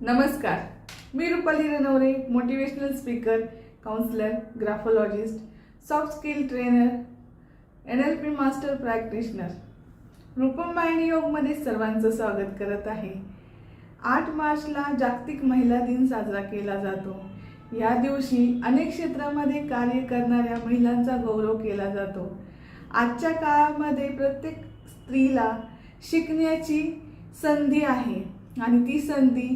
नमस्कार. मी Rupali Ranware motivational speaker counsellor graphologist soft skill trainer N L P master practitioner Roopam योगमध्ये सर्वांचं स्वागत करत आहे. आठ मार्चला जागतिक महिला दिन साजरा केला जातो. या दिवशी अनेक क्षेत्रामध्ये कार्य करणाऱ्या महिलांचा गौरव केला जातो. आजच्या काळामध्ये प्रत्येक स्त्रीला शिकण्याची संधी आहे आणि ती संधी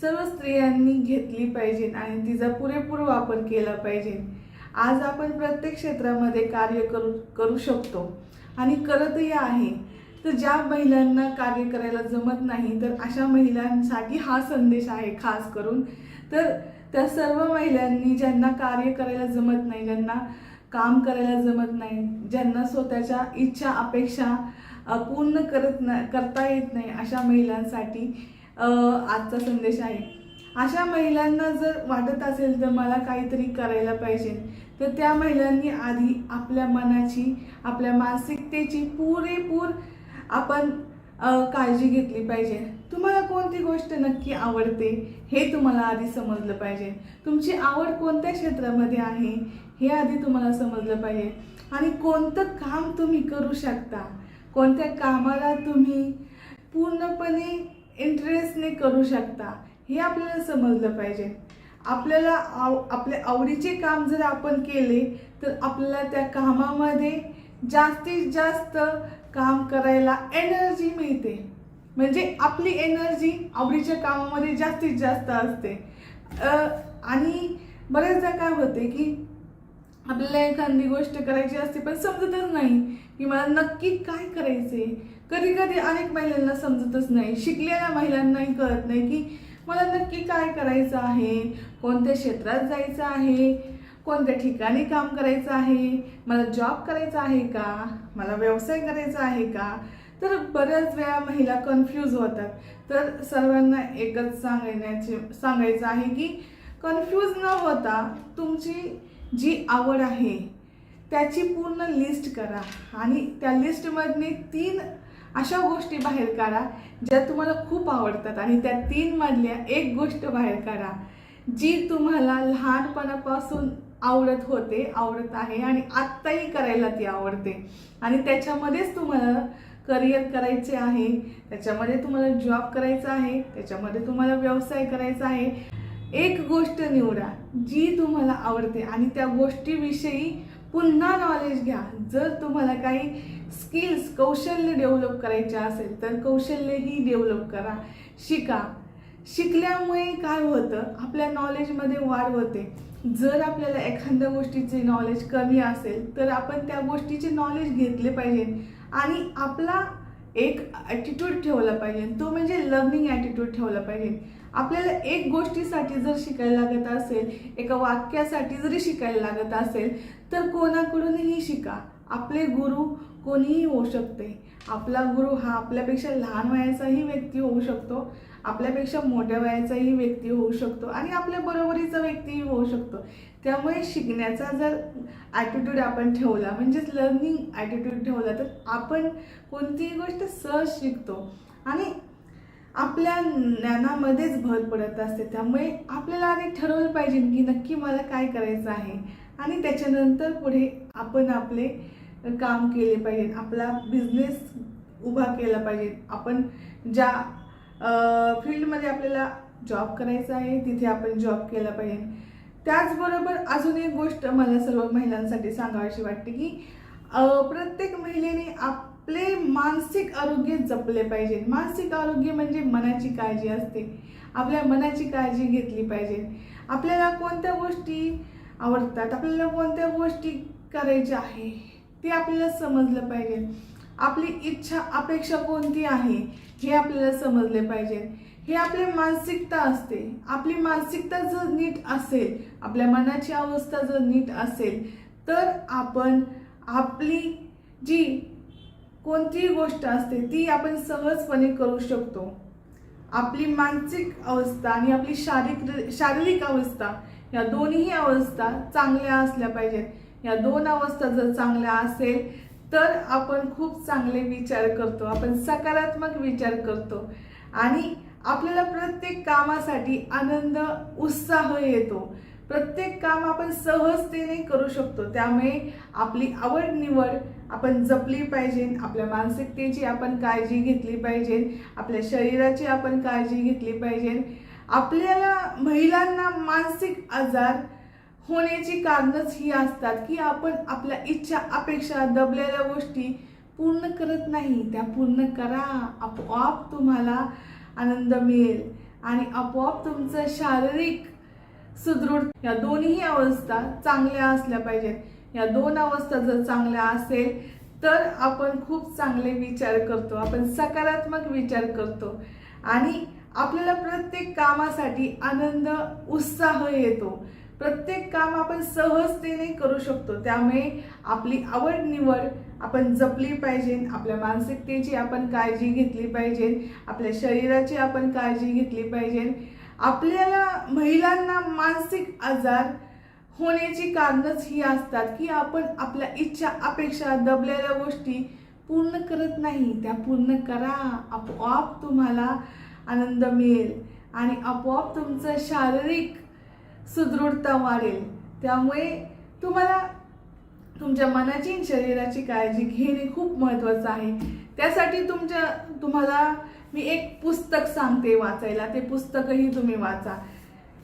सर्व स्त्रियांनी घेतली पाहिजे आणि तिचा पुरेपूर वापर केला पाहिजे. आज आपण प्रत्येक क्षेत्रामध्ये कार्य करू करू शकतो. आणि करतही आहे. तर ज्या महिलांना कार्य करायला जमत नाही तर अशा महिलांसाठी हा संदेश आहे खास करून. तर त्या सर्व महिलांनी ज्यांना कार्य करायला जमत नाही ज्यांना काम करायला जमत नाही ज्यांना स्वतःच्या इच्छा अपेक्षा पूर्ण करत ना करता येत नाही अशा महिलांसाठी आजचा संदेश आहे. अशा महिलांना जर वाटत असेल तर मला काहीतरी करायला पाहिजे. तर त्या महिलांनी आधी आपल्या मनाची आपल्या मानसिकतेची पुरेपूर आपण काळजी घेतली पाहिजे. तुम्हाला कोणती गोष्ट नक्की आवडते हे तुम्हाला आधी समजलं पाहिजे. तुमची आवड कोणत्या क्षेत्रामध्ये आहे हे आधी तुम्हाला समजलं पाहिजे. आणि कोणतं काम तुम्ही करू शकता? कोणत्या कामाला तुम्ही पूर्णपणे इंटरेस्टने करू शकता हे आपल्याला समजलं पाहिजे. आपल्याला आव आपल्या आवडीचे काम जर आपण केले तर आपल्याला त्या कामामध्ये जास्तीत जास्त काम करायला एनर्जी मिळते. म्हणजे आपली एनर्जी आवडीच्या कामामध्ये जास्तीत जास्त असते. आणि बऱ्याचदा काय होते की आपल्याला एखादी गोष्ट करायची असते पण समजतच नाही की मला नक्की काय करायचे कधी कधी अनेक महिलांना समजतच नाही शिकलेल्या महिलांनाही कळत नाही की मला नक्की काय करायचं आहे कोणत्या क्षेत्रात जायचं आहे कोणत्या ठिकाणी काम करायचं आहे मला जॉब करायचा आहे का मला व्यवसाय करायचा आहे का? तर बऱ्याच वेळा महिला कन्फ्यूज होतात. तर सर्वांना एकच सांगण्याचे सांगायचं आहे की कन्फ्यूज न होता तुमची जी आवड आहे त्याची पूर्ण लिस्ट करा. आणि त्या लिस्टमधने तीन अशा गोष्टी बाहेर काढा ज्या तुम्हाला खूप आवडतात. आणि त्या तीन मधल्या एक गोष्ट बाहेर काढा जी तुम्हाला लहानपणापासून आवडत होते आवडत आहे आणि आत्ताही करायला ती आवडते. आणि त्याच्यामध्येच तुम्हाला करिअर करायचे आहे त्याच्यामध्ये तुम्हाला जॉब करायचा आहे त्याच्यामध्ये तुम्हाला व्यवसाय करायचा आहे. एक गोष्ट निवडा जी तुम्हाला आवडते. आणि त्या गोष्टीविषयी पुन्हा नॉलेज घ्या. जर तुम्हाला काही स्किल्स कौशल्य डेव्हलप करायचे असेल तर कौशल्यही डेव्हलप करा. शिका. शिकल्यामुळे काय होतं? आपल्या नॉलेजमध्ये वाढ होते. जर आपल्याला एखाद्या गोष्टीचे नॉलेज कमी असेल तर आपण त्या गोष्टीचे नॉलेज घेतले पाहिजे. आणि आपला एक ॲटिट्यूड ठेवला पाहिजे. तो म्हणजे लर्निंग ॲटिट्यूड ठेवला पाहिजे. आपल्याला एक गोष्टीसाठी जर शिकायला लागत असेल एका वाक्यासाठी जरी शिकायला लागत असेल तर कोणाकडूनही शिका. आपले गुरु कोणीही होऊ शकते. आपला गुरु हा आपल्यापेक्षा लहान वयाचाही व्यक्ती होऊ शकतो. आपल्यापेक्षा मोठ्या वयाचाही व्यक्ती होऊ शकतो आणि आपल्या बरोबरीचा व्यक्तीही होऊ शकतो. त्यामुळे शिकण्याचा जर ॲटिट्यूड आपण ठेवला म्हणजेच लर्निंग ॲटिट्यूड ठेवला तर आपण कोणतीही गोष्ट सहज शिकतो. आणि आपल्या ज्ञानामध्येच भर पडत असते. त्यामुळे आपल्याला आधी ठरवलं पाहिजे की नक्की मला काय करायचं आहे. आणि त्याच्यानंतर पुढे आपण आपले काम केले पाहिजे आपला बिझनेस उभा केला पाहिजे. आपण ज्या फील्डमध्ये आपल्याला जॉब करायचा आहे तिथे आपण जॉब केला पाहिजे. त्याचबरोबर अजून एक गोष्ट मला सर्व महिलांसाठी सांगावीशी वाटते की प्रत्येक महिलेने आप आपले मानसिक आरोग्य जपले पाहिजे. मानसिक आरोग्य म्हणजे मनाची काळजी असते. आपल्या मनाची काळजी घेतली पाहिजे. आपल्याला कोणत्या गोष्टी आवडतात? आपल्याला कोणत्या गोष्टी करायच्या आहे? ते आपल्याला समजलं पाहिजे. आपली इच्छा अपेक्षा कोणती आहे? हे आपल्याला समजले पाहिजे. हे आपली मानसिकता असते. आपली मानसिकता जर नीट असेल आपल्या मनाची अवस्था जर नीट असेल तर आपण आपली जी कोणतीही गोष्ट असते ती आपण सहजपणे करू शकतो. आपली मानसिक अवस्था आणि आपली शारीरिक शारीरिक अवस्था या दोन्ही अवस्था चांगल्या असल्या पाहिजेत. या दोन अवस्था जर चांगल्या असेल तर आपण खूप चांगले विचार करतो. आपण सकारात्मक विचार करतो. आणि आपल्याला प्रत्येक कामासाठी आनंद उत्साह येतो. प्रत्येक काम आपण सहजतेने करू शकतो. त्यामुळे आपली आवड निवड आपण जपली पाहिजे आपल्या मानसिकतेची आपण काळजी घेतली पाहिजे आपल्या शरीराची आपण काळजी घेतली पाहिजे. आपल्याला महिलांना मानसिक आजार होण्याची कारणच ही असतात की आपण आपल्या इच्छा अपेक्षा दबलेल्या गोष्टी पूर्ण करत नाही. त्या पूर्ण करा. आपोआप तुम्हाला आनंद मिळेल. आणि आपोआप तुमचं शारीरिक सुदृढ. या दोन्ही अवस्था चांगल्या असल्या पाहिजेत. या दोन अवस्था जर चांगल्या असेल तर आपण खूप चांगले विचार करतो. आपण सकारात्मक विचार करतो. आणि आपल्याला प्रत्येक कामासाठी आनंद उत्साह येतो. प्रत्येक काम आपण सहजतेने करू शकतो. त्यामुळे आपली आवड निवड आपण जपली पाहिजे. आपल्या मानसिकतेची आपण काळजी घेतली पाहिजे. आपल्या शरीराची आपण काळजी घेतली पाहिजे. आपल्याला महिलांना मानसिक आजार होण्याची कारणच ही असतात की आपण आपल्या इच्छा अपेक्षा दबलेल्या गोष्टी पूर्ण करत नाही. त्या पूर्ण करा. आपोआप तुम्हाला आनंद मिळेल आणि आपोआप तुमचं शारीरिक सुदृढता वाढेल. त्यामुळे तुम्हाला तुमच्या मनाची शरीराची काळजी घेणे खूप महत्त्वाचं आहे. त्यासाठी तुमच्या तुम्हाला मी एक पुस्तक सांगते वाचायला ते पुस्तकही तुम्ही वाचा.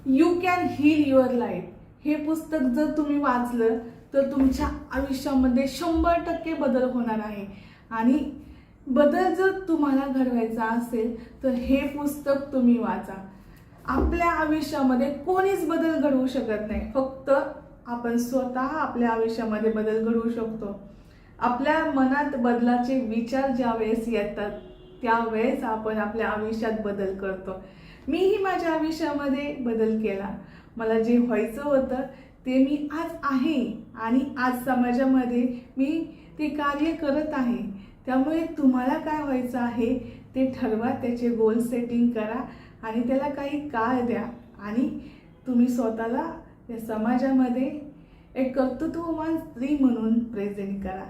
You can heal your life हे पुस्तक जर तुम्ही वाचलं तर तुमच्या आयुष्यामध्ये शंभर टक्के बदल होणार आहे. आणि बदल जर तुम्हाला घडवायचा असेल तर हे पुस्तक तुम्ही वाचा. आपल्या आयुष्यामध्ये कोणीच बदल घडवू शकत नाही. फक्त आपण स्वतः आपल्या आयुष्यामध्ये बदल घडवू शकतो. आपल्या मनात बदलाचे विचार ज्या वेळेस येतात त्यावेळेस आपण आपल्या आयुष्यात बदल करतो. मीही माझ्या आयुष्यामध्ये बदल केला. मला जे व्हायचं होतं ते मी आज आहे आणि आज समाजामध्ये मी ते कार्य करत आहे. त्यामुळे तुम्हाला काय व्हायचं आहे ते ठरवा त्याचे गोल सेटिंग करा आणि त्याला काही काळ द्या आणि तुम्ही स्वतःला या समाजामध्ये एक कर्तृत्ववान स्त्री म्हणून प्रेझेंट करा.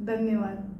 धन्यवाद.